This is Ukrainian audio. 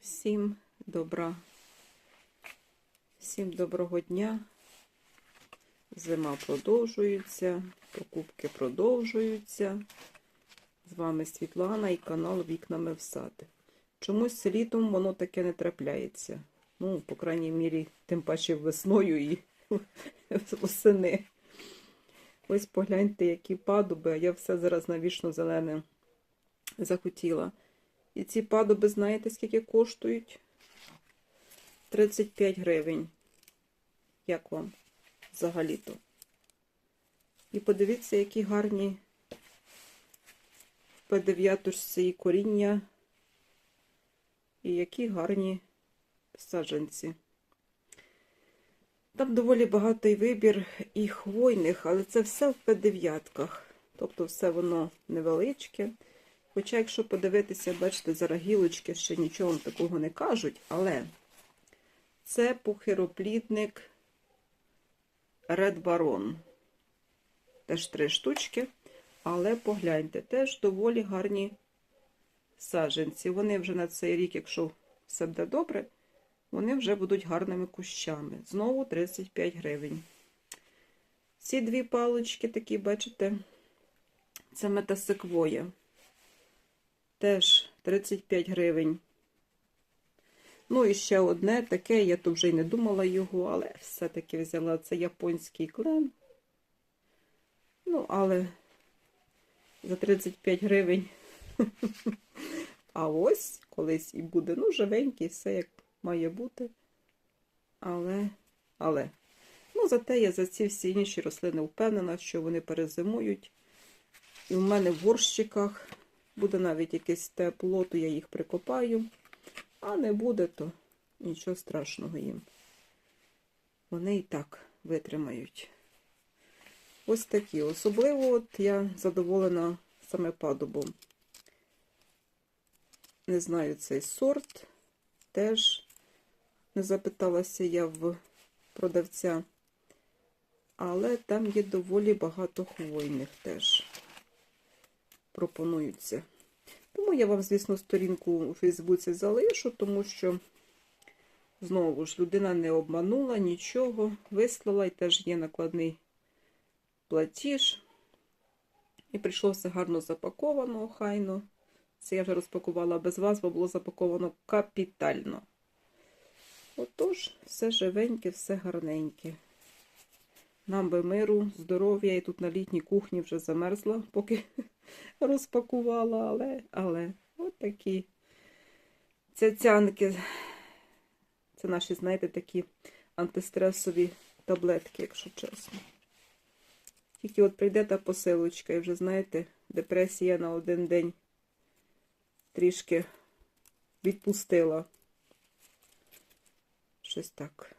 Всім добра. Всім доброго дня. Зима продовжується, покупки продовжуються. З вами Світлана і канал Вікнами в сад. Чомусь літом воно таке не трапляється. Ну, по крайній мірі, тим паче весною і восени. Ось погляньте, які падуби, а я все зараз на вічно зелене захотіла. І ці падуби, знаєте, скільки коштують? 35 гривень. Як вам взагалі-то? І подивіться, які гарні в П9 і коріння. І які гарні саджанці. Там доволі багатий вибір і хвойних, але це все в П9. Тобто все воно невеличке. Хоча, якщо подивитися, бачите, зараз гілочки ще нічого вам такого не кажуть, але це пухироплідник Red Baron. Теж три штучки. Але погляньте, теж доволі гарні саджанці. Вони вже на цей рік, якщо все буде добре, вони вже будуть гарними кущами. Знову 35 гривень. Ці дві палочки такі, бачите, це метасеквоя. Теж 35 гривень. Ну, і ще одне таке, я тут вже й не думала його, але все-таки взяла це японський клен. Ну, але за 35 гривень. А ось колись і буде. Ну, живенький, все як має бути. Але, але. Ну, зате я за ці всі інші рослини впевнена, що вони перезимують. І в мене в горщиках буде навіть якесь тепло, то я їх прикопаю. А не буде, то нічого страшного їм. Вони і так витримають. Ось такі. Особливо от я задоволена саме падубом. Не знаю цей сорт. Теж не запиталася я в продавця. Але там є доволі багато хвойних теж пропонуються. Тому я вам, звісно, сторінку у Фейсбуці залишу, тому що, знову ж, людина не обманула нічого, вислала і теж є накладний платіж. І прийшло все гарно запаковано, охайно. Це я вже розпакувала без вас, бо було запаковано капітально. Отож, все живеньке, все гарненьке. Нам би миру, здоров'я, і тут на літній кухні вже замерзла, поки розпакувала, але, але, от такі цяцянки. Це наші, знаєте, такі антистресові таблетки, якщо чесно. Тільки от прийде та посилочка, і вже, знаєте, депресія на один день трішки відпустила. Щось так.